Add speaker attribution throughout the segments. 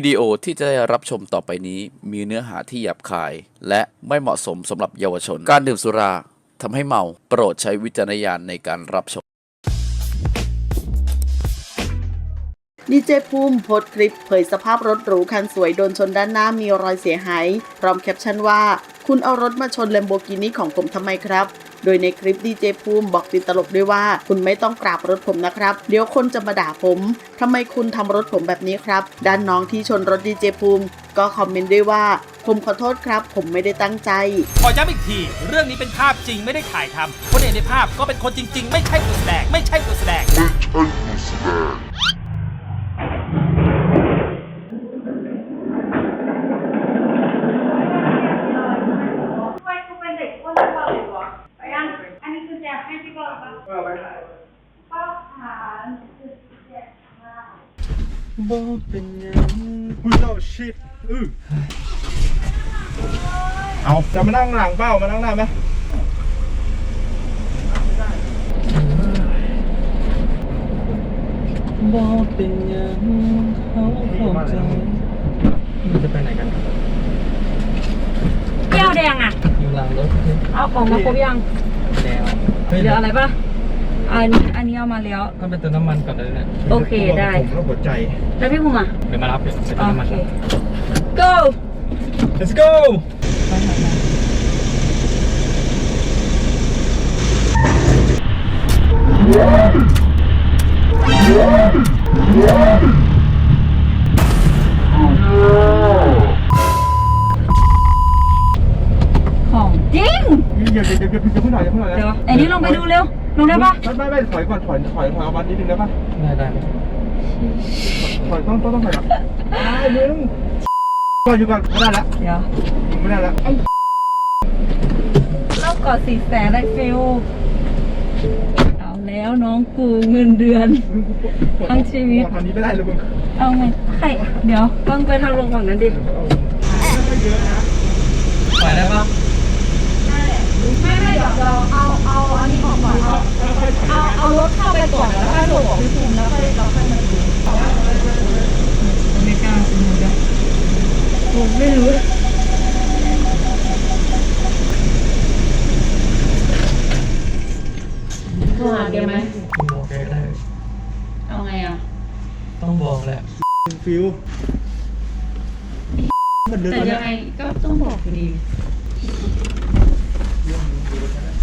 Speaker 1: วิ
Speaker 2: ดี
Speaker 3: โอที่จะได้รับชมต่อไปนี้ มีเนื้อหาที่หยาบคาย และไม่เหมาะสมสำหรับเยาวชน การดื่มสุราทำให้เมา โปรดใช้วิจารณญาณในการรับชม
Speaker 4: ดีเจภูมิโพสต์คลิปเผยสภาพรถหรูคันสวยโดนชนด้านหน้ามีรอยเสียหาย พร้อมแคปชั่นว่า คุณเอารถมาชนเลมโบกินีของผมทำไมครับ โดยในคลิปดีเจภูมิบอกติดตลกด้วยว่า คุณไม่ต้องกราบรถผมนะครับ เดี๋ยวคนจะมาด่าผมทำไมคุณทำรถผมแบบนี้ครับ ด้านน้องที่ชนรถดีเจภูมิ ก็คอมเมนต์ด้วยว่า ผมขอโทษครับ ผมไม่ได้ตั้งใจ
Speaker 5: ขอย้ำอีกที เรื่องนี้เป็นภาพจริงไม่ได้ถ่ายทำคนเห็นในภาพก็เป็นคนจริง ๆ ไม่ใช่ตัวแสดงไม่ใช่ตัวแสดง
Speaker 6: ทำไมกูเป็นเด็กอ้วนตลอดเลยวะไปยังอันนี้คือแจกให้พี่ก่อนปะก็ไปถ่ายก็ หาแจกมา
Speaker 7: หุ้ยเราชิดอือเอาจะมานั่งหลังเป้ามานั่งหน้าไหม
Speaker 2: บอกเป็นยังเขาเข้าใจจะไปไหนกัน
Speaker 6: แก้วแดงอะ
Speaker 2: อยู่หลังรถ
Speaker 6: เอาของมาครบยัง
Speaker 2: แล้ว
Speaker 6: เหลืออะไรปะ อันนี้อันนี้เอามาแล้ว
Speaker 2: ก็ไปเติมน้ำมันก่อนเลยเนี่ย
Speaker 6: โอเคได้
Speaker 7: ผมแล้วหัวใจ
Speaker 6: แล้วพี่ภูมิอะ
Speaker 2: เดี๋ยวมารับไปเติมน้ำมัน
Speaker 6: โอเค go
Speaker 7: let's go
Speaker 6: ของจริง
Speaker 7: เดี๋ยวเดี๋ยวเดี๋ยวเดี๋ยวเพิ่งหน่อยเดี๋ยวเพิ่งหน่อย
Speaker 6: เดี๋ยวไอ้นี่ลงไปดูเร็ว ลงได้ปะ
Speaker 7: ไม่ไม่ไม่ถอยก่อนถอยถอยถอยเอาบันนิดนึงได้ปะ
Speaker 2: ได้ได้
Speaker 7: ถอยต้องต้องต้องถอยอะไอ้มึงก่อนอยู่ก่อนไม่ได้ละ
Speaker 6: เดี๋ยว
Speaker 7: ไม่ได้ละ
Speaker 6: รอบก่อนสี่แสนได้ฟิลเอาแล้วน้องกูเงินเดือนทั้งชีวิต
Speaker 7: ทำนี้ไม่ได้เลยมึง
Speaker 6: เอาไงใครเดี๋ยวต้องไปทางลงฝั่งนั้นดิ
Speaker 2: ปล่อยได้ปะ
Speaker 6: เราเอาเอาอันนี้ออกก่อนเอาเอาเอารถเข้าไปก่อนแล้วค่อยโทรบอกพี่ภูมิแล้วค่อยเราค่อยมาดูไม่กล้าสมุดอะผมไม่รู้โทรหาแกไหม
Speaker 2: บอกแกได้
Speaker 6: เอาไงอะ
Speaker 2: ต้องบอกแหละ
Speaker 7: ฟิวมันเดิน
Speaker 6: แต่ยังไงก็ต้องบอกอยู่ดี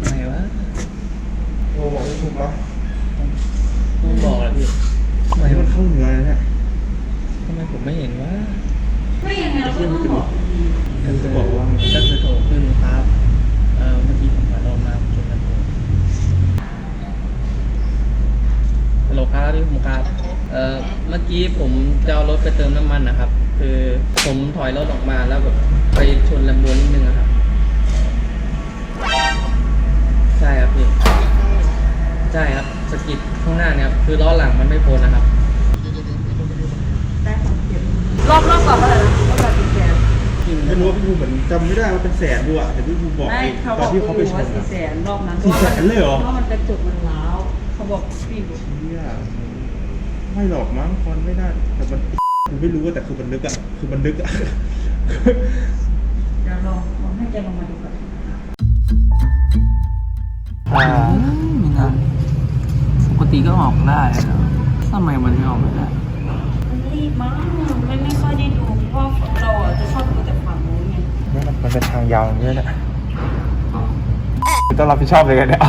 Speaker 2: ไหนวะ
Speaker 7: โอ้บอกไม่ถูกปะ
Speaker 2: ต้องบอกแหละพี่ทำไม
Speaker 7: นี่มันเข้าเหนือเลยเนี่ย
Speaker 2: ทำไมผมไม่เห็นวะ
Speaker 6: ไม่ยังไงเราก็ต้องบอก
Speaker 7: มันจะบอกว่า
Speaker 2: ก็คือโทรขึ้นครับ เอ่อเมื่อกี้ผมถอยรถมาชนกันฮัลโหลครับพี่ผมครับ เอ่อ เมื่อกี้ผมจะเอารถไปเติมน้ำมันนะครับ คือผมถอยรถออกมาแล้วแบบไปชนแลมโบนิดนึงอะครับ ใช่ครับพี่ ใช่ครับสะกิดข้างหน้าเนี่ยครับคือล้อหลังมันไม่พ้นนะครับ
Speaker 6: รอบรอบก่อนเท่าไหร่นะรอบก่อนสี่แสน
Speaker 7: ไม่รู้ว่าพี่ภูมิเหมือนจำไม่ได้ว่าเป็นแสนดูอะแต่พี่ภูมิบอก
Speaker 6: ไม่
Speaker 7: เอง
Speaker 6: เขา
Speaker 7: ต
Speaker 6: บ
Speaker 7: อ
Speaker 6: อน ก
Speaker 7: ที่
Speaker 6: พี่
Speaker 7: เขา
Speaker 6: ภู
Speaker 7: ไป
Speaker 6: มิ
Speaker 7: ช
Speaker 6: ว่านสี่
Speaker 7: อะ
Speaker 6: แสนรอบนั้น
Speaker 7: สี่แสนเลยเหรอ
Speaker 6: เพราะมันกระจกมันร้าวเขาบอกพี่บุ
Speaker 7: เหี้ยไม่หรอกมั้งคอนไม่ได้แต่มันมันไม่รู้อะแต่คือมันนึกอะคือมันนึกอะ
Speaker 6: เดี๋ยวลองลองให้แกลงมาดูก่อน
Speaker 2: อ่าไม่ได้ปกติก็ออกได้นะทำไมมันไม่ออกไม่ได้
Speaker 6: มันรีบมากไม่ไม่ค่อยได้ดูเพราะเราอะจะชอบดูแต่ฝั่งนู้นไง
Speaker 7: นี่มันมันเป็นทางยาวอย่างนี้เนี่ยต้องรับผิดชอบเลยกันเนี่ย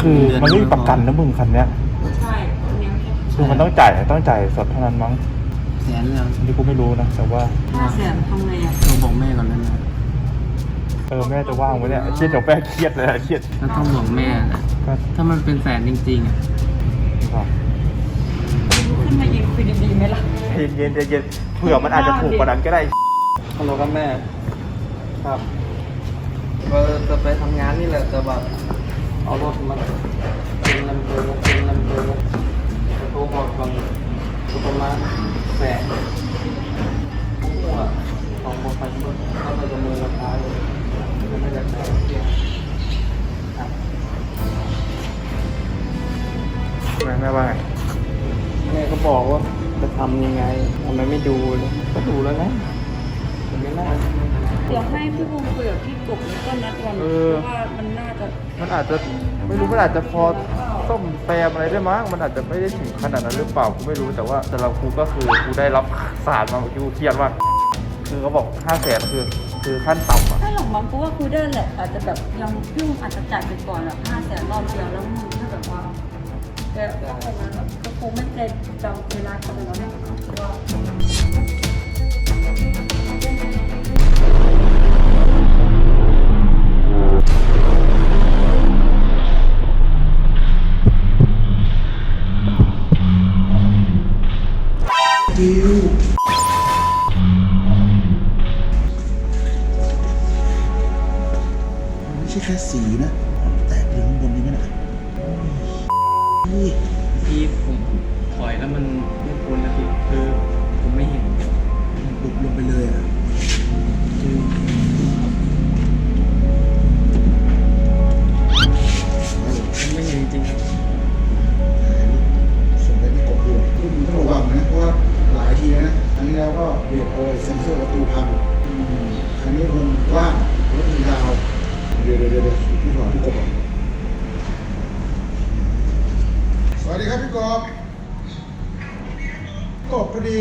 Speaker 7: คือมันไม่มีประกันนะมึงคันเนี้ย
Speaker 6: ใช่อันเนี้ย
Speaker 7: คือมันต้องจ่ายต้องจ่ายสดเท่านั้นมั้ง
Speaker 2: แสนเลย
Speaker 7: อันนี้กูไม่รู้นะแต่ว่า
Speaker 6: ห้าแสนทำไงอะ
Speaker 2: เราบอกแม่ก่อนได้ไหม
Speaker 7: เออแม่จะว่างไหมเนี่ยเครียดจบแม่เครียดเลยอะเครียด
Speaker 2: ก็ต้องบอกแม่แหละ
Speaker 7: ก็
Speaker 2: ถ้ามันเป็นแสนจริงๆอะ
Speaker 8: ขึ้นมายืนคุยดีๆไหมล่ะ
Speaker 7: เย็นเย็นเย็นเผื่อมันอาจจะถูกกว่านั้นก็ได้
Speaker 2: ฮัลโหลครับแม่ ครับ ก็จะไปทำงานนี่แหละแต่แบบเอารถมาเป็นลำโพงเป็นลำโพงจะโทรบอกก่อนก็ประมาณแสนหัวของบริษัทรถก็จะประเมินราคาเลยจะไม่ได้แสนเดียวครับ
Speaker 7: แม่แม่ว่าไง
Speaker 2: แม่ก็บอกว่าจะทำยังไงทำไมไม่ดูเลยก็ดูแล้วนะผมไม่น่า
Speaker 8: เดี๋ยวให้พี่บูมคุยกับพี่กบแล้วก็นัดวันเพราะว่ามันน่าจะ
Speaker 7: มันอาจจะไม่รู้มันอาจจะพอส้มแซมอะไรได้มั้งมันอาจจะไม่ได้ถึงขนาดนั้นหรือเปล่ากูไม่รู้แต่ว่าสำหรับกูก็คือกูได้รับสารมาเมื่อกี้กูเครียดมากคือเขาบอกห้าแสนคือคือขั้นต่ำอะ
Speaker 8: ถ้าหลงบางกูว่าคุยได้แหละอาจจะแบบยังพี่บูมอาจจะจ่ายไปก่อนแบบห้าแสนรอบเดียวแล้วมึงถ้าแบบว่าแต่ก็คงนั้นแบบก็คงไม่ใจจำเวลาเขาไปแล้วเนี่ยว่า
Speaker 1: วัสดีครับพี่กอบกบพอดี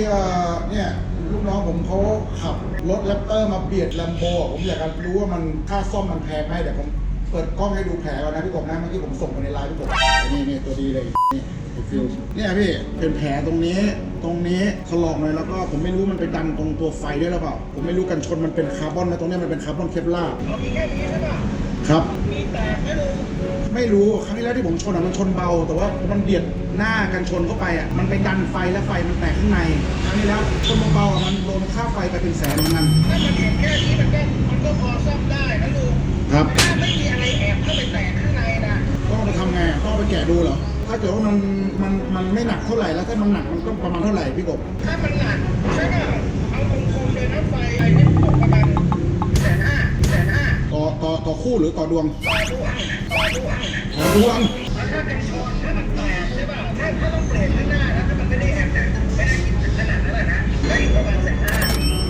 Speaker 1: เนี่ยลูกน้องผมเขาขับรถแรปเตอร์มาเบียดแลมโบผมอยากจะรู้ว่ามันค่าซ่อมมันแพงไหมเดี๋ยวผมเปิดกล้องให้ดูแผลก่อนนะพี่กบนะเมื่อกี้ผมส่งไปในไลน์พี่กบนี่นี่ตัวดีเลยนี่ฟิลเนี่ยพี่เป็นแผลตรงนี้ตรงนี้ถลอกหน่อยแล้วก็ผมไม่รู้มันไปดันตรงตัวไฟด้วยหรือเปล่าผมไม่รู้กันชนมันเป็นคาร์บอนนะตรงนี้มันเป็นคาร์บอนเคปลาร์ครับมีแตกไหม่ รู้ครั้งที่แล้วที่ผมชนอะมันชนเบา แต่ว่ามันเบียดหน้ากันชนเข้าไปอะมันไปดันไฟแล้วไฟมันแตกข้างในครั้งที่แล้วชนเบาๆอะมันโดนค่าไฟไปเป็นแสนเหมือนกันถ้ามันเบียดแค่นี้มันก็มันก็พอซ่อมได้นะลุงครับถ้าไม่มีอะไรแอบเข้าไปแตกข้างในนะต้องไปทำไงต้องเอาไปแกะดูเหรอถ้าเกิดว่ามันมันมันไม่หนักเท่าไหร่แล้วถ้ามันหนักมันก็ประมาณเท่าไหร่พี่กบ
Speaker 9: ถ้ามันหนักใช่ป่ะเอาคงๆเลยนะไฟไฟ
Speaker 1: คู่หรือต่อดวง
Speaker 9: ต่อดวงต่อดวง
Speaker 1: ต่อดวง
Speaker 9: แล้วถ้าเป็นชนถ้ามันแตกใช่ป่ะถ้าถ้าต้องเบรกข้างหน้านะถ้ามันไม่ได้แอบแตกไม่ได้กินถึงขนาดนั้นแหละนะได้อีกประมาณแสนห้า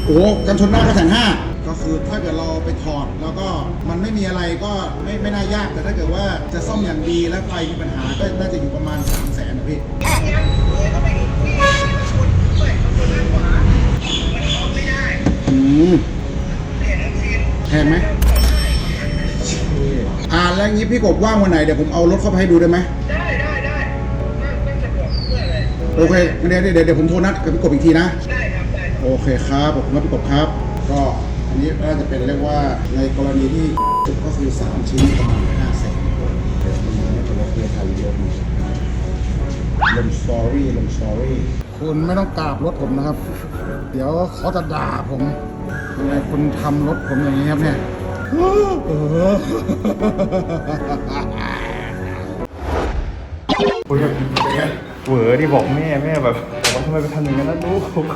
Speaker 1: โอ้กันชนหน้าก็แสนห้าก็คือถ้าเกิดเราไปถอดแล้วก็มันไม่มีอะไรก็ไม่ไม่น่ายากแต่ถ้าเกิดว่าจะซ่อมอย่างดีแล้วไฟมีปัญหาก็น่าจะอยู่ประมาณ3 0 0แสนนะพี่
Speaker 9: แพ
Speaker 1: งไหม อ่าแล้วงี้พี่กบว่างวันไหนเดี๋ยวผมเอารถเข้าไปให้ดูได้ไหม
Speaker 9: ได้ได้ได้ไม่ไม่สะดวกเพื่อเลย
Speaker 1: โอเคเดี๋ยวเดี๋ยวเดี๋ยวผมโทรนัดกับพี่กบอีกทีนะ
Speaker 9: ได้ครับได้
Speaker 1: โอเคครับขอบคุณครับพี่กบครับ ก็อันนี้น่าจะเป็นเรียกว่าในกรณีที่จุดก็คือ 3 ชิ้นประมาณ5แสนเดี๋ยวมันไม่เป็นไรเพื่อถ่ายวิดีโอมีลงสอรี่ลงสอรี่คุณไม่ต้องกราบรถผมนะครับ เดี๋ยวเขาจะด่าผมทำไมคุณทำรถผมอย่างนี้ครับเนี่ย เออ
Speaker 7: คุยกับเหวอที่บอกแม่แม่แบบบอกว่าทำไมไปทำอย่างนั้นนะลูก
Speaker 1: ปั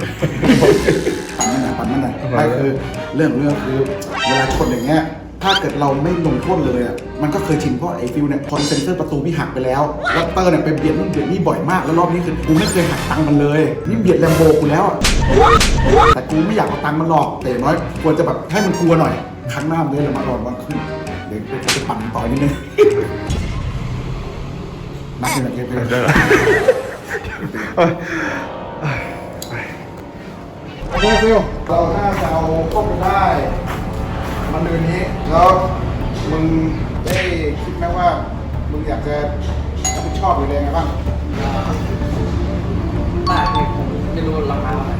Speaker 1: นนั่นแหละปั่นนั่นแหละไม่คือเรื่องเรื่องคือเวลาชนอย่างเงี้ย ถ้าเกิดเราไม่ลงโทษเลยอะ มันก็เคยชินเพราะไอ้ฟิวเนี่ยคอนเซนเซอร์ประตูพี่หักไปแล้วแล้วเตอร์เนี่ยไปเบียดนู่นเบียดนี่บ่อยมาก แล้วรอบนี้คือกูไม่เคยหักตังค์มันเลย นี่เบียดแลมโบกูแล้วอะแต่กูไม่อยากเอาตังค์มันหรอก แต่อย่างน้อยควรจะแบบให้มันกลัวหน่อย ครั้งหน้ามันเลยระมัดระวังขึ้นเดี๋ยวจะไปปั่นต่อยนิดนึงนักเรียนนักเรียนนักเรียนโอเคฟิลเราน่าจะเอาเข้าไปได้ มันเดือนนี้ แล้วมึงได้คิดไหมว่า มึงอยากจะรับผิดชอบหรืออะไรไงบ้าง
Speaker 2: ได้พี่ผมไม่รู้ราคาอะไร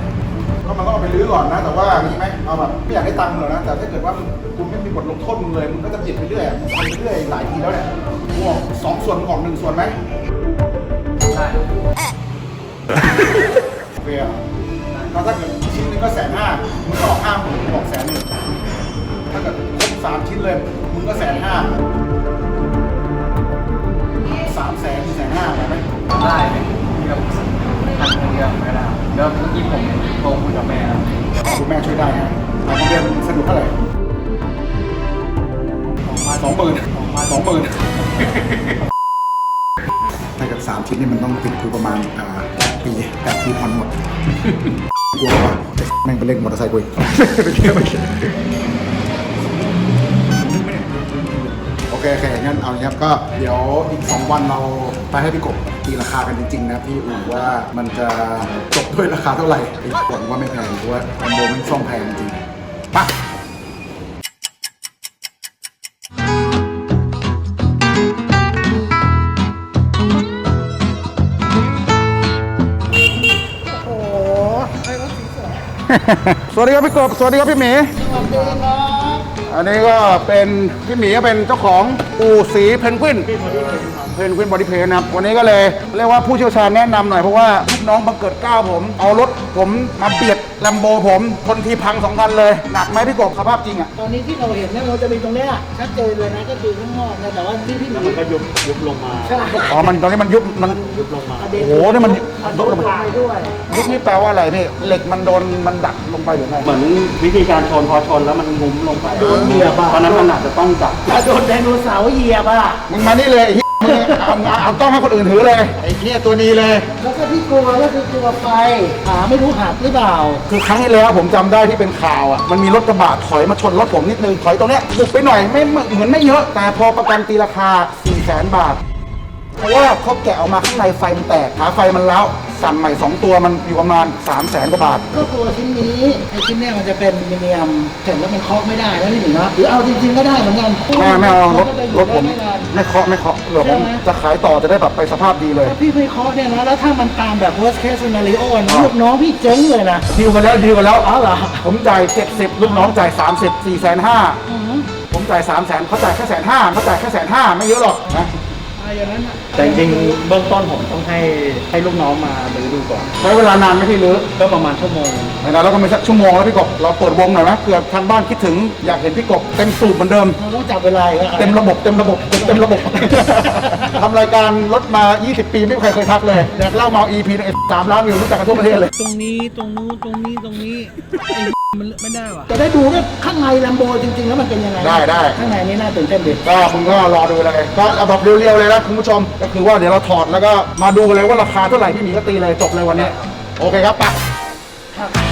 Speaker 1: ก็มันต้องเอาไปรื้อก่อนนะ แต่ว่ามีไหมเอาแบบไม่อยากได้ตังค์หรอกนะ แต่ถ้าเกิดว่ามึงคุณไม่มีบทลงโทษมึงเลยมึงก็จะผิดไปเรื่อยอะมึงทำไปเรื่อยหลายทีแล้วเนี่ยมึงออกสองส่วนมึงออกหนึ่งส่วนไหม
Speaker 2: ได้
Speaker 1: เฟียก็ถ้าเกิดชิ้นหนึงก็แสนห้ามึงก็ออกห้าหมื่นกูบอกแสนหนึ่งถ้าเกิดครบสามชิ้นเลยมึงก็แสนห้าสามแสนแสนห้าได้ไหม
Speaker 2: ได้ไหมเดี๋ยวหักเงินเดือนไม่ได้ เดี๋ยวเมื่อกี้ผมโทรคุยกับแม่แล้ว
Speaker 1: คุณแม่ช่วยได้ฮะแต่เดือนสนุกเท่าไหร่สองหมื่นสองหมื่นถ้าเกิดสามชิ้นนี่มันต้องติดกูประมาณอ่าแปดปีแปดปีผ่อนหมดกลัวว่าแม่งไปเล่นมอเตอร์ไซค์กูอีกโอเคโอเคงั้นเอาอย่างนี้ครับก็เดี๋ยวอีก2วันเราไปให้พี่กบ ตีราคากันจริงๆนะพี่อู๋ว่ามันจะจบด้วยราคาเท่าไหร่หวังว่าไม่แพงเพราะว่าลำโบมันซ่อมแพงจริงไปะสวัสดีครับพี่กบสวัสดีครับพี่หมีสวัสดีครับอันนี้ก็เป็นพี่หมีก็เป็นเจ้าของอู่สีเพนกวิน เพนกวินบอดี้เพนนะครับวันนี้ก็เลยเรียกว่าผู้เชี่ยวชาญแนะนำหน่อย เพราะว่าลูกน้องบังเกิดเกล้าผม เอารถผมมาเบียดแลมโบผมทนทีพังสองคันเลย หนักไหมพี่กบสภาพจริงอะ
Speaker 10: ตอนนี้ที่เราเห็นเนี่ยเราจะมีตรงเนี้ยชัดเจนเลยนะก็คือข้างนอกนะแต่ว่าที่พี่หมีมันก็ยุบยุบลงมาใช่
Speaker 1: อ๋อ มันตอนนี้มันยุบมัน ยุบลงมาโอ้โหนี่มันยุบลงมา
Speaker 10: ไปด้วย
Speaker 1: ยุบนี่แปลว่าอะไรพี่เหล็กมันโดนมันดักลงไปหรือไง
Speaker 11: เหมือนวิธีการชนพอชนแล้วมันงุ้มลงไป
Speaker 10: โดนเหยียบอะ
Speaker 11: ตอนนั้นมันอาจจะต้องจับ
Speaker 10: ถ้าโดนไดโนเสาร์เหยียบอะ
Speaker 1: มึงมานี่เลยไอ้เหี้ยมึง เอาเอาเอากล้องให้คนอื่นถือเลย ไอ้เนี่ยตัวนี้เลย
Speaker 10: แล้วก็ที่กลัวก็คือกลัวไฟขาไม่รู้หักหรือเปล่า
Speaker 1: คือครั้งที่แล้วผมจำได้ที่เป็นข่าวอะ มันมีรถกระบะถอยมาชนรถผมนิดนึง ถอยตรงเนี้ยบุกไปหน่อยไม่ไม่เหมือนไม่เยอะ แต่พอประกันตีราคา4 0 0 0 0 0 บาท เพราะว่าเขาแกะออกมาข้างในไฟมันแตกขาไฟมันแล้วสั่นใหม่ 2 ตัวมันอยู่ประมาณ 3 0 0 0 0 0กว่าบาท
Speaker 10: ก็ตัวชิ้นนี้ไอ้ชิ้นเนี้ยมันจะเป็นมิเนียมเห็นแล้วมันเคาะไม่ได้แล้วนี่หนินะหรือเอาจริงๆก็ได้เหมือนกัน
Speaker 1: ไม่ไม่เอารถ
Speaker 10: นก็จะอยู่
Speaker 1: รถผม
Speaker 10: ได้ไนาน
Speaker 1: ไม่เคาะไม่เคาะเดี๋ยวผม
Speaker 10: ใช่ไหม
Speaker 1: จะขายต่อจะได้แบบไปสภาพดีเลย
Speaker 10: ถ้าพี่ไม่เคาะเนี่ยนะแล้วถ้ามันตามแบบ worst case scenario นะลูกน้องพี่เจ๊งเลยนะ
Speaker 1: ดีลกันแล้วดีลกันแล้ว
Speaker 10: อ๋อเหรอ
Speaker 1: ผมจ่าย70ลูกน้องจ่าย30 4แสนห้าผมจ่าย3แสนเขาจ่ายแค่แสนห้าเขาจ่ายแค่แสนห้าไม่เยอะหรอกนะ
Speaker 10: อะไรอย่างนั้นน่ะ
Speaker 11: แต่จริงๆเบื้องต้นผมต้องให้ให้ลูกน้องมาดูดูก่อน
Speaker 1: ใช้เวลานานไหมพี่ลือ
Speaker 11: ก็ประมาณชั่วโมง
Speaker 1: ไหนๆเราก็มีสักชั่วโมงแล้วพี่กบเราเปิดวงหน่อยไหมเผื่อทางบ้านคิดถึงอยากเห็นพี่กบเต็มสูบเหมือนเดิม
Speaker 10: เราต้องจับเวลาอีกแล้ว
Speaker 1: เต็มระบบเต็มระบบเต็มเต็มระบบ ทำรายการรถมา 20 ปีไม่มีใครเคยทักเลยอยากเล่าเมา EP ในสามล้านวิวรู้จักกันทั่วประเทศเลย
Speaker 10: ตรงนี้ตรงนู้นตรงนี้ตรงนี้ไอ้ มันไม่ได้ว่ะจะได้ดูว่าข้างในแลมโบจริงๆ แล้วมันเป็นยังไง
Speaker 1: ได้ได้
Speaker 10: ข้างในนี่น่าตื่นเต้นดี
Speaker 1: ก็คุณก็รอดูเลยก็เอาแบบเรียวๆเลยนะคุณผู้ชม ก็คือว่าเดี๋ยวเราถอดแล้วก็มาดูกันเลยว่าราคาเท่าไหร่พี่หมีก็ตีเลยจบเลยวันนี้ โอเคครับไปะโอ้เ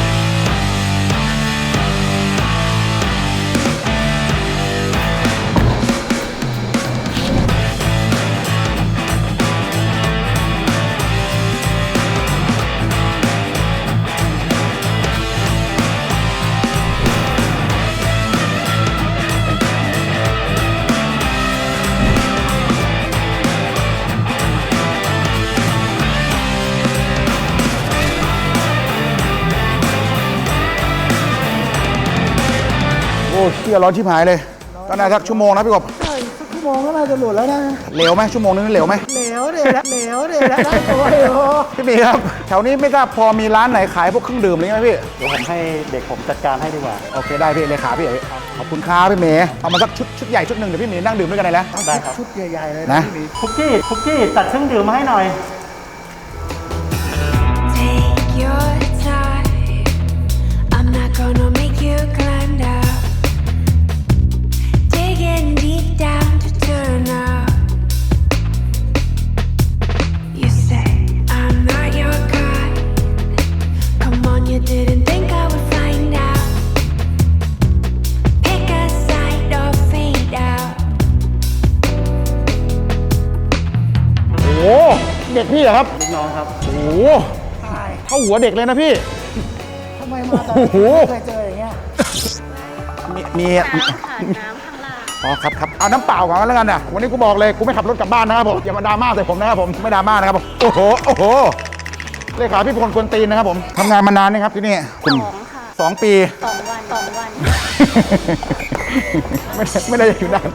Speaker 1: ชี่ยร้อนชิบหายเลยก็น่าสักชั่วโมงนะพี่กบ
Speaker 10: ใช่สักชั่วโมงก็น่าจะหลุดแล้วนะ
Speaker 1: เหลวไหมชั่วโมงนึงเหลวไหม
Speaker 10: เหลวเดี๋ยวเหลวเดี๋ยวแล้วได้ตัวเดียว
Speaker 1: พี่หมีครับแถวนี้ไม่ทราบพอมีร้านไหนขายพวกเครื่องดื่มอะไรไหมพี่
Speaker 11: เดี๋ยวผมให้เด็กผมจัดการให้ดีกว่า
Speaker 1: โอเคได้พี่เลขาพี่เอ๋ขอบคุณครับพี่เมย์เอามาสักชุดชุดใหญ่ชุดหนึ่งเดี๋ยวพี่เมย์นั่งดื่มด้วยกันเลยนะ
Speaker 11: ได้ครับ
Speaker 10: ชุดใหญ่ๆเลย
Speaker 1: นะ
Speaker 10: พี่หมี
Speaker 11: คุกกี้คุกกี้ตัดเครื่องดื่มมาให้หน่อย
Speaker 12: Take your time. I'm not gonna make you climb down.
Speaker 1: โอ้โหเด็กพี่เหรอครับ
Speaker 11: ลูกน้องครับ
Speaker 1: โอ้โหเท่าหัวเด็กเลยนะพี่
Speaker 10: ทำไมมาตอน
Speaker 1: โอ้โห
Speaker 10: ไม่เคยเจออย่างเงี้ย
Speaker 1: มีมี อ๋อครับครับเอาน้ำเปล่าก่อนแล้วกันนะวันนี้กูบอกเลยกูไม่ขับรถกลับบ้านนะครับผมอย่ามาดราม่าใส่ผมนะครับผมไม่ดราม่านะครับผมโอ้โหโอ้โหเลขาพี่พลควรตีนนะครับผมทำงานมานานนะครับที่นี่สองค่ะสองปี
Speaker 12: สองวันสองวัน
Speaker 1: ไม่ได้ไม่ได้อยู่นาน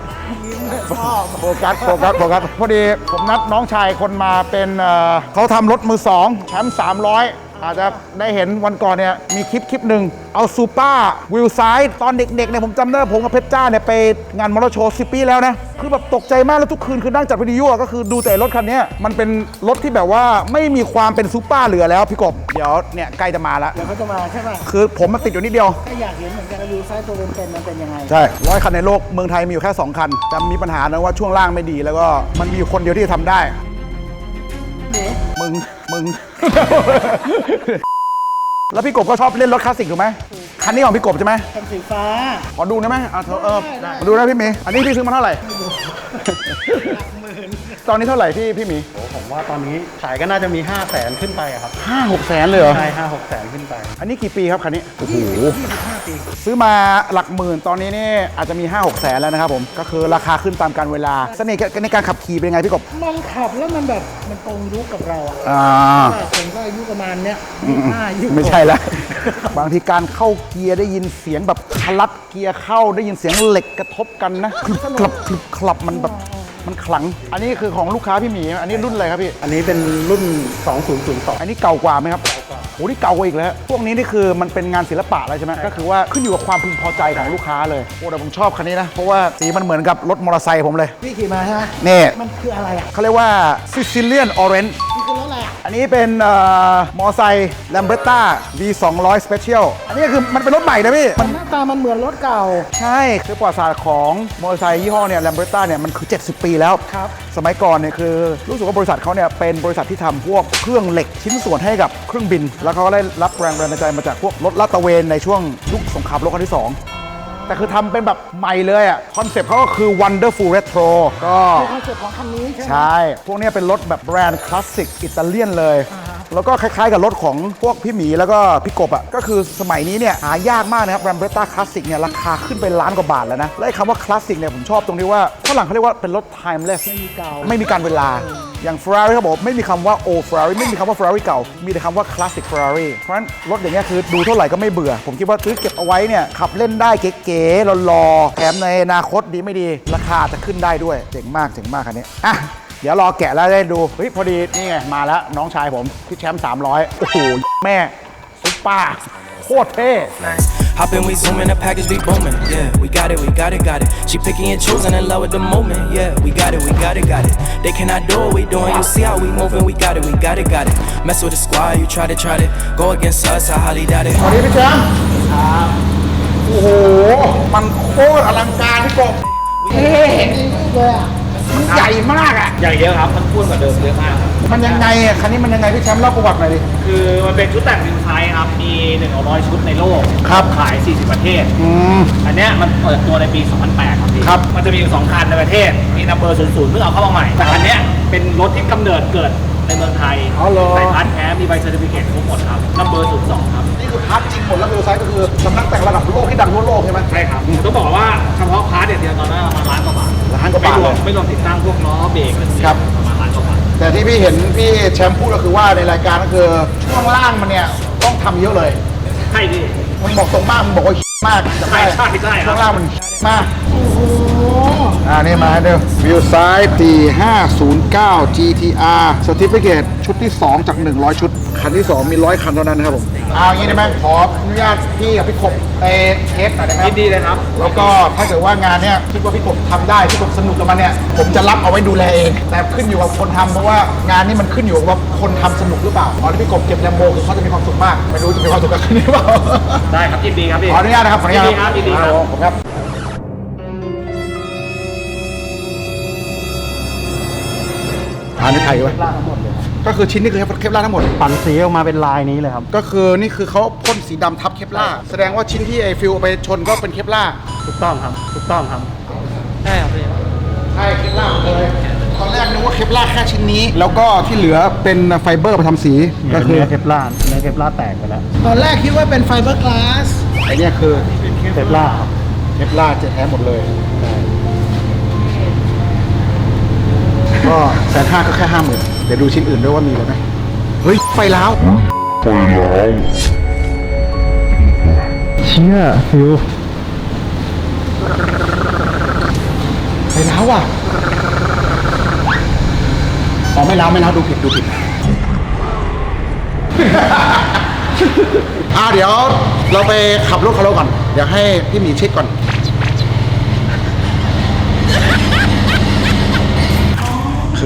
Speaker 1: โฟกัสโฟกัสโฟกัสพอดีผมนัดน้องชายคนมาเป็นเอ่อเขาทำรถมือสองแชมป์300 อาจจะได้เห็นวันก่อนเนี่ยมีคลิปคลิปหนึ่งเอาซูเปอร์วิวซ้ายตอนเด็กๆเนี่ยผมจำได้ผมกับเพชรจ้าเนี่ยไปงานมอเตอร์โชว์สิปีแล้วนะคือแบบตกใจมากแล้วทุกคืนคือนั่งจัดวิดีโออะก็คือดูแต่รถคันเนี้ยมันเป็นรถที่แบบว่าไม่มีความเป็นซูเปอร์เหลือแล้วพี่กบเดี๋ยวเนี่ยใกล้จะมาแล้ว
Speaker 10: เดี๋ยวเขาจะมาใช่ป่ะ
Speaker 1: คือผมมันติดอยู่นิดเดียว
Speaker 10: ถ้าอยากเห็นเหมือนกันดูไซส์ตัวเป็นๆมันเป็นยังไง
Speaker 1: ใช่ร้อยคันในโลกเมืองไทยมีอยู่แค่ 2 คัน แต่มีปัญหานะว่าช่วงล่างไม่ดีแล้วก็มันมีอยู่คนเดียวที่จะทำได้ มึง มึง แล้วพี่กบก็ชอบเล่นรถคลาสสิกถูกไหมคันนี้ของพี่กบใช่ไหม
Speaker 10: คันสีฟ้า
Speaker 1: ขอดูได้ไหมอะเธอเออมาดูได้พี่หมีอันนี้พี่ซื้อมาเท่าไหร่ ตอนนี้เท่าไหร่พี่พี่หมี
Speaker 11: ผมว่าตอนนี้ขายก็น่าจะมี 5 0 0แสนขึ้นไปอะครับ
Speaker 1: ห้าหกแสนเลยเหรอ
Speaker 11: ใช่ห้าหกแสนขึ้นไป
Speaker 1: อันนี้กี่ปีครับคันนี้ โอ้โหซื้อมาหลักหมื่นตอนนี้นี่อาจจะมี 5 6 แสนแล้วนะครับผม ก็คือราคาขึ้นตามการเวลา เสน่ห์ในการขับขี่เป็นยังไงพี่กบ
Speaker 10: มันขับแล้วมันแบบมันตรงยุคกับเราอะ
Speaker 1: อ่า
Speaker 10: ผมก็อายุประมาณเนี้ยยี่สิบห้ายี่สิบหก
Speaker 1: ไม่ใช่แล้ว บางทีการเข้าเกียร์ได้ยินเสียงแบบคลัดเกียร์เข้าได้ยินเสียงเหล็กกระทบกันนะคลุบคลับคลุบคลับมันแบบมันขลัง อันนี้คือของลูกค้าพี่หมี อันนี้รุ่นอะไรครับพี่
Speaker 11: อันนี้เป็นรุ่น 2002
Speaker 1: อันนี้เก่ากว่าไหมครับเก่ากว่าโอ้นี่เก่ากว่าอีกแล้ว พวกนี้นี่คือมันเป็นงานศิลปะอะไรใช่ไหมก็คือว่าขึ้นอยู่กับความพึงพอใจของลูกค้าเลย โอ้แต่ผมชอบคันนี้นะ เพราะว่าสีมันเหมือนกับรถมอเตอร์ไซค์ผมเลย
Speaker 10: พี่ขี่มาใช่ไหม
Speaker 1: นี่
Speaker 10: มันคืออะไรอะ
Speaker 1: เขาเรียกว่า Sicilian Orange
Speaker 10: นี่คือรถอะไรอะ
Speaker 1: อั นนี้เป็นเอ่อมอไซค์ Lambretta V 2 0 0 Special อันนี้คือมันเป็นรถใหม่นะพี่ มัน
Speaker 10: หน้าตามันเหมือนรถเก่า
Speaker 1: ใช่คือประวัติศาสตร์ของมอเตอร์ไซค์ยี่ห้อเนี่ย Lambretta เนี่ยมันคือ 70 ปีแล้ว
Speaker 10: ครับ
Speaker 1: สมัยก่อนเนี่ยคือรู้สึกว่าบริษัทเขาเนี่ยเป็นบริษัทที่ทำพวกเครื่องเหล็กชิ้นส่วนให้กับเครื่องบิน แล้วเขาก็ได้รับแรงบันดาลใจมาจากพวกรถลาดตระเวนในช่วงยุคสงครามโลกครั้งที่ 2 แต่คือทำเป็นแบบใหม่เลยอะคอนเซ็ปต์เขาก็คือ Wonderful Retro ก็
Speaker 10: คือคอนเซ็ปต์ของคันนี้ใช่ไหม
Speaker 1: ใช่ พวกเนี้ยเป็นรถแบบแบรนด์คลาสสิกอิตาเลียนเลย แล้วก็คล้ายๆกับรถของพวกพี่หมีแล้วก็พี่กบอะก็คือสมัยนี้เนี่ยหายากมากนะครับแรมเบต้าคลาสสิกเนี่ยราคาขึ้นไปล้านกว่าบาทแล้วนะและไอ้คำว่าคลาสสิกเนี่ยผมชอบตรงที่ว่าฝรั่งเขาเรียกว่าเป็นรถ timeless
Speaker 10: ไม่มีเก่า
Speaker 1: ไม่มีการเวลาอย่าง Ferrari เขาบอกไม่มีคำว่า old Ferrari ไม่มีคำว่า Ferrari เก่า มีแต่คำว่า classic Ferrari เพราะฉะนั้นรถอย่างเงี้ยคือดูเท่าไหร่ก็ไม่เบื่อ ผมคิดว่าซื้อเก็บเอาไว้เนี่ยขับเล่นได้เก๋ๆหล่อๆแถมในอนาคตดีไม่ดี ราคาจะขึ้นได้ด้วยเจ๋งมากเจ๋งมากคันนี้อะ เดี๋ยวรอแกะแล้วได้ดูเฮ้ยพอดีนี่ไงมาแล้วน้องชายผมพี่แชมป์300 โอ้โห แม่ซุปเปอร์โคตรเท่
Speaker 13: Hop in, we zoom in, the package be booming. Yeah, we got it, we got it, got it. She picky and choosing, in love with the moment. Yeah, we got it, we got it, got it. They cannot do what we doing. You see how we moving, we got it, we got it, got it. Mess with the squad, you try to, try to go against us, I highly doubt it.
Speaker 1: สวัสดีพี่แชมป์โอ้โห มันโคตรอลังการพี่กบเท่เลยอะ มันใหญ่มากอะ
Speaker 11: อย่างเยอะครับ มันพูดกว่าเดิมเยอะมากครับ
Speaker 1: มันยังไงอะคันนี้มันยังไงพี่แชมป์เล่าประวัติหน่อยดิ
Speaker 11: คือมันเป็นชุดแต่งวินไทยครับ มี100ชุดในโลก
Speaker 1: ครับ
Speaker 11: ขาย 40 ประเทศ
Speaker 1: อืม
Speaker 11: อันเนี้ยมันเปิดตัวในปี 2008 ครับพี่
Speaker 1: ครับ
Speaker 11: มันจะมีอยู่สองคันในประเทศ มีนัมเบอร์ 00 เพิ่งเอาเข้ามาใหม่ แต่คันเนี้ยเป็นรถที่กำเนิดเกิด ในเมืองไทย
Speaker 1: อ๋อเหรอ
Speaker 11: ใส่พาร์ทแท้มีใบเซอร์ติฟิเคตครบหมดครับนัมเบอร์02ครับ
Speaker 1: นี่คือพาร์ทจริงหมดแล้วเวลไซต์ก็คือสำนักแต่งระดับโลกที่ดังทั่วโลกใช่ไหม
Speaker 11: ใช่ครับต้องบอกว่าเฉพาะพาร์ทอย่างเดียวตอนนั้นประมาณล้านกว่าบาท
Speaker 1: ล้านกว่าบาท
Speaker 11: ไม่รวม
Speaker 1: เลย
Speaker 11: ไม่รวมติดตั้งพวกล้อเบรกอะไรพวกนี้
Speaker 1: ครับ
Speaker 11: ประมาณล้านกว่าบาท
Speaker 1: แต่ที่พี่เห็นพี่แชมป์พูดก็คือว่าในรายการก็คือช่วงล่างมันเนี่ยต้องทำเยอะเลย
Speaker 11: ใช่พี่
Speaker 1: มันบอกตรงมากมันบอกว่า มากจำได้
Speaker 11: ใช่ใช่ครับ
Speaker 1: ช่วงล่างมันมากอ่านี่มาให้ดูวิวซ้ายปี509 GTR Certificate ชุดที่ 2 จาก 100 ชุด คันที่ 2 มี 100 คันเท่านั้นนะครับผมเอาอย่างนี้ได้ไหมขออนุญาตพี่กับพี่กบไปเทสหน่อยได้ไหม
Speaker 11: ยินดีเลยครับ
Speaker 1: แล้วก็ถ้าเกิดว่างานเนี้ยคิดว่าพี่กบทำได้พี่กบสนุกกับมันเนี่ยผมจะรับเอาไว้ดูแลเอง แต่ขึ้นอยู่กับคนทำเพราะว่างานนี้มันขึ้นอยู่กับว่าคนทำสนุกหรือเปล่าตอนที่พี่กบเก็บแลมโบคือเขาจะมีความสุขมากไม่รู้จะมีความสุขกับคันนี้เปล่า
Speaker 11: ได้ครับยินดีครับพี่
Speaker 1: ขออนุญาตนะครับขออนุญาต
Speaker 11: ยินดีครับยินดีครับ
Speaker 1: ผมครับ อันนี้ไทยไว้ก็คือชิ้นนี้คือเคปลาร์ทั้งหมด
Speaker 11: ปั่นสีออกมาเป็นลายนี้เลยครับ
Speaker 1: ก็คือนี่คือเขาพ่นสีดำทับเคปลาร์แสดงว่าชิ้นที่ไอฟิลเอาไปชนก็เป็นเคปลาร์
Speaker 11: ถูกต้องครับ ถูกต้องครับ
Speaker 2: ใช่ครับพี่
Speaker 1: ใช่เคปลาร์หมดเลยตอนแรกนึกว่าเคปลาร์แค่ชิ้นนี้ แล้วก็ที่เหลือเป็นไฟเบอร์ไปทำสีก็คือ
Speaker 11: เนื้อเคปลาร์เนื้อเคปลาร์แตกไปแล้ว
Speaker 10: ตอนแรกคิดว่าเป็นไฟเบอร์กลาส
Speaker 1: ไอเนี้ยคือ
Speaker 11: เคปลาร์ครับ
Speaker 1: เคปลาร์จะแท้หมดเลย ก็แสนห้าก็แค่ห้าหมื่นเดี๋ยวดูชิ้นอื่นด้วยว่ามีอะไรไหมเฮ้ยไฟล้าว
Speaker 11: เชี่ยฟิว
Speaker 1: ไฟล้าวอะอ๋อไม่ล้าวไม่ล้าวดูผิดดูผิดอ่าเดี๋ยวเราไปขับรถคาร์โลก่อน เดี๋ยวให้พี่หมีเช็คก่อน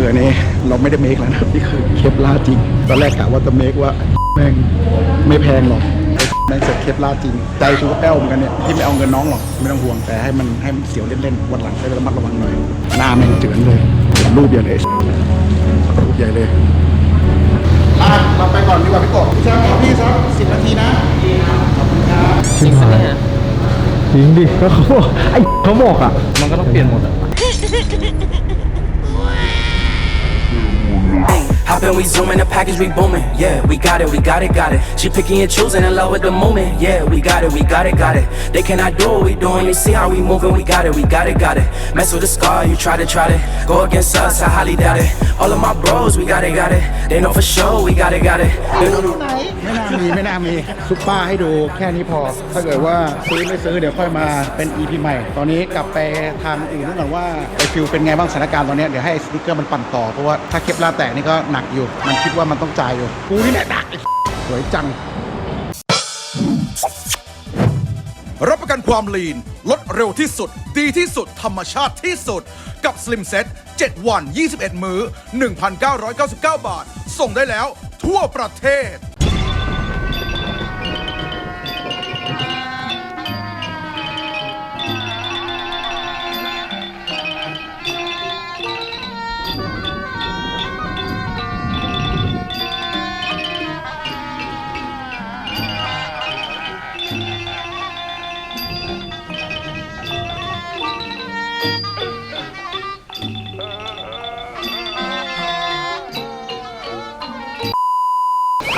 Speaker 1: ออันนี้เราไม่ได้เมคแล้วนะนี่คือเคปลาจริง ตอนแรกกะว่าจะเมคว่าแม่งไม่แพงหรอกแม่งเสร็จเคปลาจริง ใจกูก็แป้วเหมือนกันเนี่ยที่ไม่เอาเงินน้องหรอกไม่ต้องห่วงแต่ให้มันให้มันเสียวเล่นๆวันหลังใช้ระมัดระวังหน่อย หน้าแม่งเจือนเลยรูปใหญ่เลยรูปใหญ่เลยอะเราไปก่อนดีกว่าพี่กบพี่แซมขอพี่สักสิบนาทีนะขอบคุณครับ
Speaker 2: จริงปะเนี่ย
Speaker 7: จริงดิก็เขาบอกไอ้เขาบอกอะ
Speaker 2: มันก็ต้องเปลี่ยนหมดอะ
Speaker 13: Hop in, we zooming, the package we booming. Yeah, we got it, we got it, got it. She picking and choosing in love with the moment. Yeah, we got it, we got it, got it. They cannot do what we doing. You see how we moving, we got it, we got it, got it. Mess with the scar, you try to try to go against us. I highly doubt it. All of my bros, we got it, got it. They know for sure, we got it, got it. They know-
Speaker 1: ไม่น่ามีไม่น่ามีซุปเปอร์ให้ดูแค่นี้พอ ถ้าเกิดว่าซื้อไม่ซื้อเดี๋ยวค่อยมาเป็น EP ใหม่ ตอนนี้กลับไปทางอื่นนั่นก่อนว่าไอฟิลเป็นไงบ้างสถานการณ์ตอนนี้เดี๋ยวให้สติ๊กเกอร์มันปั่นต่อเพราะว่าถ้าเคปลาแตกนี่ก็หนักอยู่ มันคิดว่ามันต้องจ่ายอยู่กูนี่แหละหนักไอ้สวยจัง
Speaker 14: รับประกันความลีน ลดเร็วที่สุด ดีที่สุด ธรรมชาติที่สุด กับ Slim Set 7 วัน 21 มื้อ 1,999 บาท ส่งได้แล้ว ทั่วประเทศ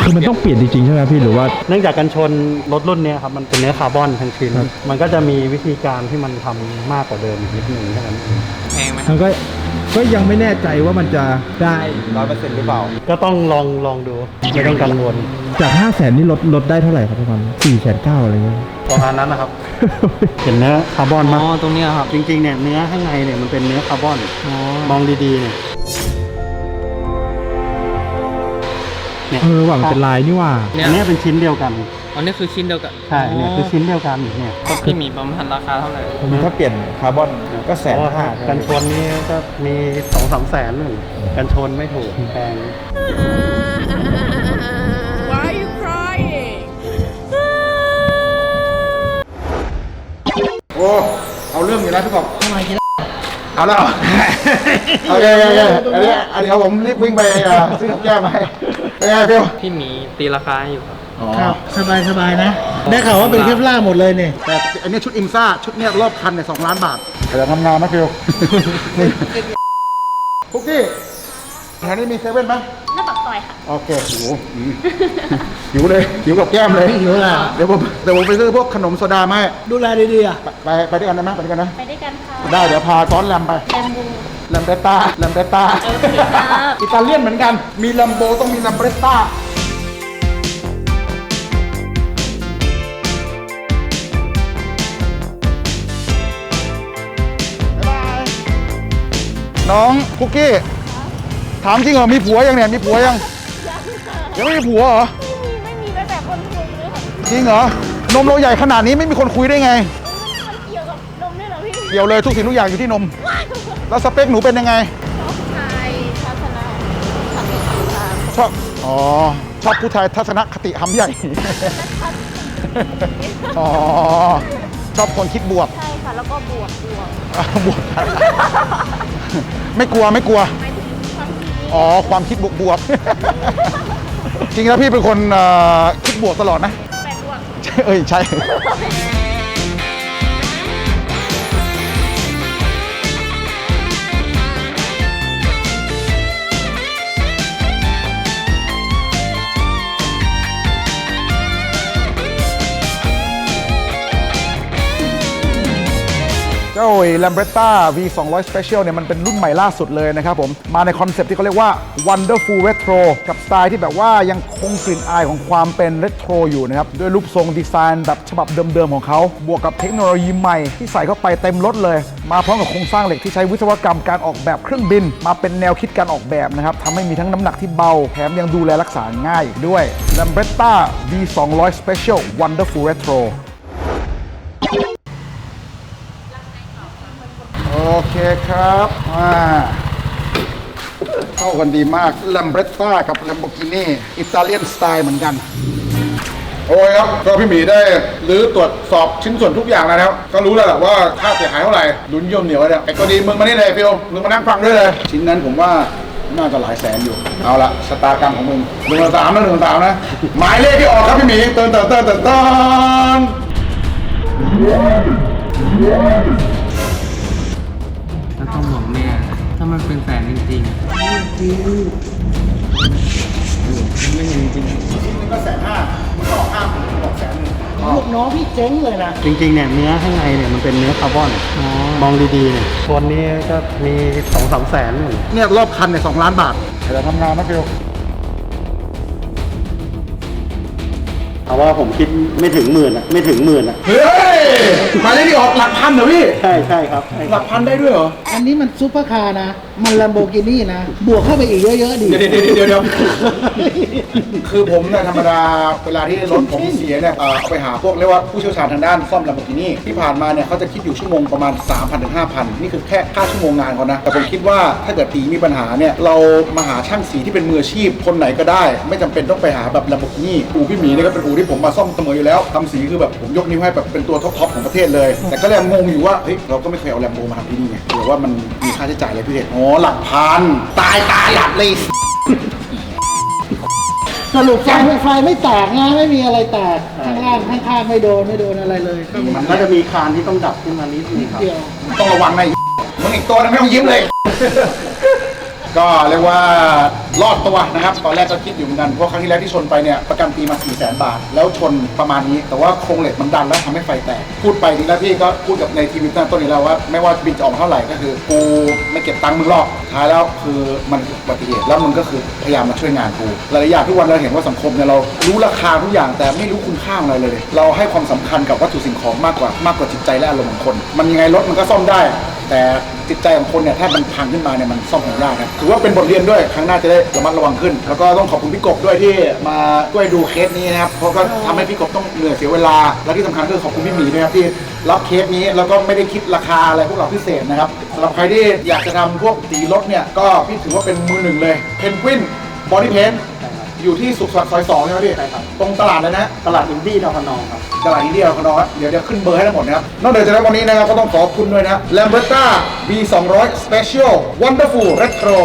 Speaker 7: คือมันต้องเปลี่ยนจริงๆใช่ไหมพี่หรือว่า
Speaker 15: เนื่องจากการชนรถรุ่นเนี้ยครับมันเป็นเนื้อคาร์บอนทั้งชิ้นมันก็จะมีวิธีการที่มันทำมากกว่าเดิมอีกนิดนึงแค่นั้นเอง
Speaker 2: แพงไหม
Speaker 7: มันก็ก็ยังไม่แน่ใจว่ามันจะได้ร้อยเปอร์เซ็นต์หรือเปล่า
Speaker 15: ก็ต้องลองลองดูไม่ต้องกังวล
Speaker 7: จากห้าแสนนี่ลดลดได้เท่าไหร่ครับประมาณสี่แสนเก้าอะไรเงี้ย
Speaker 15: ประมาณนั้นนะครับ เห็นเนื้อคาร์บอน
Speaker 2: อ๋
Speaker 15: มา
Speaker 2: อตรงเนี้ยครับ
Speaker 15: จริงๆเนี่ยเนื้อข้างในเนี่ยมันเป็นเนื้อคาร์บอน
Speaker 2: อ๋อ
Speaker 15: มองดีๆเนี่ย เนี่ย
Speaker 7: เออหวังเป็นลายนี่ว่า
Speaker 2: เนี่ย
Speaker 15: อันเนี้ยเป็นชิ้นเดียวกัน
Speaker 2: อันนี้คือชิ้นเดียวกัน
Speaker 15: ใช่ เนี่ยคือชิ้นเดียวกันเนี่ย
Speaker 2: ก็พี่หมีประมาณราคาเท่าไหร่
Speaker 7: ถ้าเปลี่ยนคาร์บอนก็แสน
Speaker 15: เพราะว่า
Speaker 7: ห้า
Speaker 15: กันชนนี่ก็มีสองสามแสนหนึ่งกันชนไม่ถูกแพง
Speaker 1: โอ้ เอาเรื่องอยู่แล้วพี่กบทำไมกินเอาแล้วเหรอโอเคโอเคโอเคอันนี้อันนี้ผมรีบวิ่งไปเอ่อซื้อกับแก้มมาให้ เป็นไงพี่
Speaker 2: พี่หมีตีราคาให้อยู่ครับ
Speaker 10: ครับสบายสบายนะ ได้ข่าวว่าเป็นเคปล่าร์หมดเลยเนี่ย
Speaker 1: แต่อันนี้ชุดอิมซ่า ชุดเนี้ยรอบคันเนี่ยสองล้านบาทแต่ทำงานนะฟิวนี่คุกกี้แถวนี้มีเซเว่นไหม
Speaker 6: หน้าปากซอยค่ะ
Speaker 1: โอเคหิวอืมหิวเลยหิวกับแก้มเลย
Speaker 10: หิวล่ะ
Speaker 1: เดี๋ยวผมเดี๋ยวผมไปซื้อพวกขนมโซดามาให้
Speaker 10: ดูแลดีๆอะ
Speaker 1: ไปไปด้วยกันได้ไหมไปด้วยกันนะ
Speaker 6: ไปด้วยกันค่ะ
Speaker 1: ได้เดี๋ยวพาซ้อนแลมไป
Speaker 6: แลมโบ
Speaker 1: แลมเบต้าแลมเบต้า
Speaker 6: โอเคครับ
Speaker 1: อิตาเลียนเหมือนกัน มีลัมโบต้องมีลัมเบต้าน้องคุกกี้ถามจริงเหรอมีผัวยังเนี่ยมีผัวยังยังไม่มีผัวเหรอ
Speaker 6: ไม่มีตั้งแต่คนคุยเลยค่ะ
Speaker 1: จริงเหรอนมเราใหญ่ขนาดนี้ไม่มีคนคุยได้ไง
Speaker 6: มันเกี่ยวกับนมด้วยเหรอพี่
Speaker 1: เกี่ยวเลยทุกสิ่งทุกอย่างอยู่ที่นม แล้วสเปคหนูเป็นยังไง
Speaker 6: ชายทัศนะสังเกตตาม
Speaker 1: ชอบ อ๋อ ชอบผู้ชายทัศนคติหำใหญ่ อ๋อ ชอบคนคิดบวก
Speaker 6: ใช่ค่ะ แล้วก็บวกบวก
Speaker 1: อะบวกไม่กลัวไม่กลัว
Speaker 6: หมายถึงความคิด
Speaker 1: อ๋อ ความคิดบวกบวกจริงแล้วพี่เป็นคนเอ่อคิดบวกตลอดนะ
Speaker 6: แปดบวก
Speaker 1: ใช่ เอ้ย ใช่ เจ้า Lambretta V200 Special เนี่ยมันเป็นรุ่นใหม่ล่าสุดเลยนะครับผม มาในคอนเซปที่เขาเรียกว่า Wonderful Retro กับสไตล์ที่แบบว่ายังคงกลิ่นอายของความเป็น Retro อยู่นะครับ ด้วยรูปทรงดีไซน์แบบฉบับเดิมๆของเขา บวกกับเทคโนโลยีใหม่ที่ใส่เข้าไปเต็มรถเลย มาพร้อมกับโครงสร้างเหล็กที่ใช้วิศวกรรมการออกแบบเครื่องบิน มาเป็นแนวคิดการออกแบบนะครับทำให้มีทั้งน้ำหนักที่เบาแถมยังดูแลรักษาง่ายอีกด้วย Lambretta V200 Special Wonderful Retro โอ เคครับอ่าเข้ากันดีมาก Lambretta กับ Lamborghini อิตาเลียนสไตล์เหมือนกัน โอ้ยครับก็พี่หมีได้หรือตรวจสอบชิ้นส่วนทุกอย่างแล้วนะครับ ก็รู้แล้วแหละว่าค่าเสียหายเท่าไหร่ดุนย่อมเหนียวเนี่ยไอ้ก็ดีมึงมานี่เลยฟิวมึงมานั่งฟังด้วยเลย ชิ้นนั้นผมว่าน่าจะหลายแสนอยู่ เอาละชะตากรรมของมึงหนึ่งสามนะหนึ่งสามนะ หมายเลขที่ออกครับพี่หมีเตินเตินเตินเตินเติ
Speaker 2: น จริงๆจริงไม่เห็นจริง
Speaker 1: ก็แสนห้ามันก็ออกห้าผมบอกแสนหนึ่ง
Speaker 10: ลูกน้องพี่เจ๊งเลยนะ
Speaker 15: จริงๆ เนี่ยเนื้อข้างในเนี่ยมันเป็นเนื้อคาร์บอน มองดีๆ เนี่ยคนนี้ก็มีสองสามแสนอยู่
Speaker 1: เนี่ยรอบคันเนี่ยสองล้านบาทเดี๋ยวทำงานนะฟิว
Speaker 15: เอาว่าผมคิดไม่ถึงหมื่นอะไม่ถึงหมื่นอะ
Speaker 1: เฮ้ยหมายเลขที่ออกหลักพันเหรอพี่
Speaker 15: ใช่ใช่ครับใช่
Speaker 1: หลักพันได้ด้วยเหรอ
Speaker 10: อันนี้มันซูเปอร์คาร์นะ มันลัมโบกินี่นะ บวกเข้าไปอีกเยอะๆดิ
Speaker 1: เดี๋ยวเดี๋ยวเดี๋ยวเดี๋ยวคือผมเนี่ยธรรมดาเวลาที่รถผมเสียเนี่ยเอ่อเอาไปหาพวกเรียกว่าผู้เชี่ยวชาญทางด้านซ่อมลัมโบกินี่ที่ผ่านมาเนี่ยเขาจะคิดอยู่ชั่วโมงประมาณ 3,000ถึง5,000 นี่คือแค่ค่าชั่วโมงงานเขานะ แต่ผมคิดว่าถ้าเกิดสีมีปัญหาเนี่ย เรามาหาช่างสีที่เป็นมืออาชีพคนไหนก็ได้ ไม่จำเป็นต้องไปหาแบบลัมโบกินี่อู่พี่หมีเนี่ยก็เป็นอู่ที่ผมมาซ่อมเสมออยู่แล้วทำสีคือแบบผมยกนิ้วให้แบบเป็นตัวท็อปๆของประเทศเลย แต่ก็เลยงงอยู่ว่าเฮ้ยเราก็ไม่เคยเอาแลมโบมาทำที่นี่ไงเผื่อว่ามันมีค่าใช้จ่ายอะไรพี่เห็นอ๋อหลักพันตายตายหลับเลย
Speaker 10: สรุปไฟไฟไม่แตกนะไม่มีอะไรแตกข้างล่างข้างๆไม่โดนไม่โดนอะไรเลยก็
Speaker 15: มันก็จะมีคานที่ต้องดับขึ้นมานิดนึงครับ
Speaker 10: เดียว
Speaker 1: ต้องระวังนะไอ้มึงอีกตัวนึงไม่ต้องยิ้มเลย ก็เรียกว่ารอดตัวนะครับ ตอนแรกก็คิดอยู่เหมือนกันเพราะครั้งที่แล้วที่ชนไปเนี่ยประกันปีมา4 0 0 0 0 0บาท แล้วชนประมาณนี้ แต่ว่าโครงเหล็กมันดันแล้วทำให้ไฟแตก พูดไปทีแล้วพี่ก็พูดกับในทีวีตั้งต้นนี้แล้วว่า ไม่ว่าบินจะออกมาเท่าไหร่ก็คือ กูไม่เก็บตังค์มึงหรอกท้ายแล้วคือมันอุบัติเหตุแล้วมึงก็คือพยายามมาช่วยงานกูหลายๆอย่างทุกวันเราเห็นว่าสังคมเนี่ยเรารู้ราคาทุกอย่างแต่ไม่รู้คุณค่าของเราเลย เราให้ความสำคัญกับวัตถุสิ่งของมากกว่ามากกว่าจิตใจและอารมณ์ของคน มันยังไงรถมันก็ซ่อมได้ แต่จิตใจของคนเนี่ยถ้ามันพังขึ้นมาเนี่ยมันซ่อมของยากนะถือว่าเป็นบทเรียนด้วยครั้งหน้าจะได้ระมัดระวังขึ้น แล้วก็ต้องขอบคุณพี่กบด้วยที่มาช่วยดูเคสนี้นะครับเพราะก็ทำให้พี่กบต้องเหนื่อยเสียเวลา และที่สำคัญก็คือขอบคุณพี่หมีด้วยครับที่รับเคสนี้แล้วก็ไม่ได้คิดราคาอะไรพวกเราพิเศษนะครับสำหรับใครที่อยากจะทำพวกสีรถเนี่ยก็พี่ถือว่าเป็นมือหนึ่งเลยเพนกวินบอดี้เพน อยู่ที่สุขสวัสดิ์ซอยสองใช่ไหมพี่
Speaker 15: ใช่ครับ
Speaker 1: ตรงตลาดเลยนะ
Speaker 15: ตลาดอินดี้ดาวพนองครับ
Speaker 1: ตลาดอินเดียคอนอเดี๋ยวเดี๋ยวขึ้นเบอร์ให้ทั้งหมดนะครับ นอกจากนั้นวันนี้นะครับก็ต้องขอบคุณด้วยนะ Lambretta B200 Special Wonderful Retro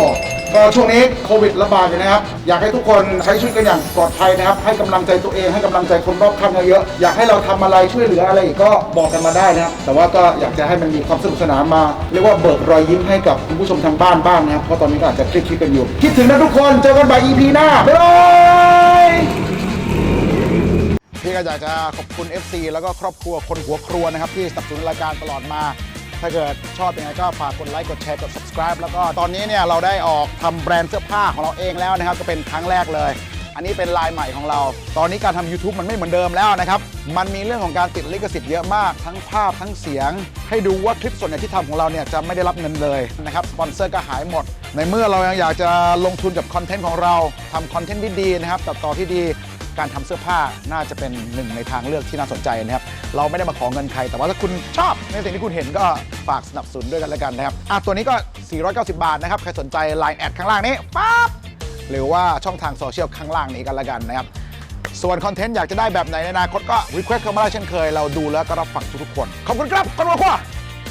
Speaker 1: ก็ช่วงนี้โควิดระบาดอยู่นะครับ อยากให้ทุกคนใช้ชีวิตกันอย่างปลอดภัยนะครับ ให้กำลังใจตัวเองให้กำลังใจคนรอบข้างเยอะๆอยากให้เราทำอะไรช่วยเหลืออะไรอีกก็บอกกันมาได้นะครับ แต่ว่าก็อยากจะให้มันมีความสนุกสนานมา เรียกว่าเบิกรอยยิ้มให้กับคุณผู้ชมทางบ้านบ้างนะครับ เพราะตอนนี้ก็อาจจะเครียดๆกันอยู่ คิดถึงนะทุกคน เจอกันใหม่ EP หน้า บ๊ายบาย พี่ก็อยากจะขอบคุณ FC แล้วก็ครอบครัวคนหัวครัวนะครับที่สนับสนุนรายการตลอดมา ถ้าเกิดชอบยังไงก็ฝากกดไลค์กดแชร์กด subscribe แล้วก็ตอนนี้เนี่ยเราได้ออกทำแบรนด์เสื้อผ้าของเราเองแล้วนะครับก็เป็นครั้งแรกเลย อันนี้เป็นลายใหม่ของเรา ตอนนี้การทำ YouTube มันไม่เหมือนเดิมแล้วนะครับ มันมีเรื่องของการติดลิขสิทธิ์เยอะมาก ทั้งภาพทั้งเสียง ให้ดูว่าคลิปส่วนใหญ่ที่ทำของเราเนี่ยจะไม่ได้รับเงินเลยนะครับสปอนเซอร์ก็หายหมด ในเมื่อเรายังอยากจะลงทุนกับคอนเทนต์ของเราทำคอนเทนต์ที่ดีนะครับตัดต่อที่ดี การทำเสื้อผ้าน่าจะเป็นหนึ่งในทางเลือกที่น่าสนใจนะครับ เราไม่ได้มาขอเงินใคร แต่ว่าถ้าคุณชอบในสิ่งที่คุณเห็นก็ฝากสนับสนุนด้วยกันแล้วกันนะครับอะตัวนี้ก็ 490 บาทนะครับ ใครสนใจ Line แอดข้างล่างนี้ปั๊บหรือว่าช่องทางโซเชียลข้างล่างนี้กันแล้วกันนะครับส่วนคอนเทนต์อยากจะได้แบบไหนในอนาคตก็รีเควสเข้ามาได้เช่นเคย เราดูแล้วก็รับฟังทุกๆคน ขอบคุณครับคนวัวควา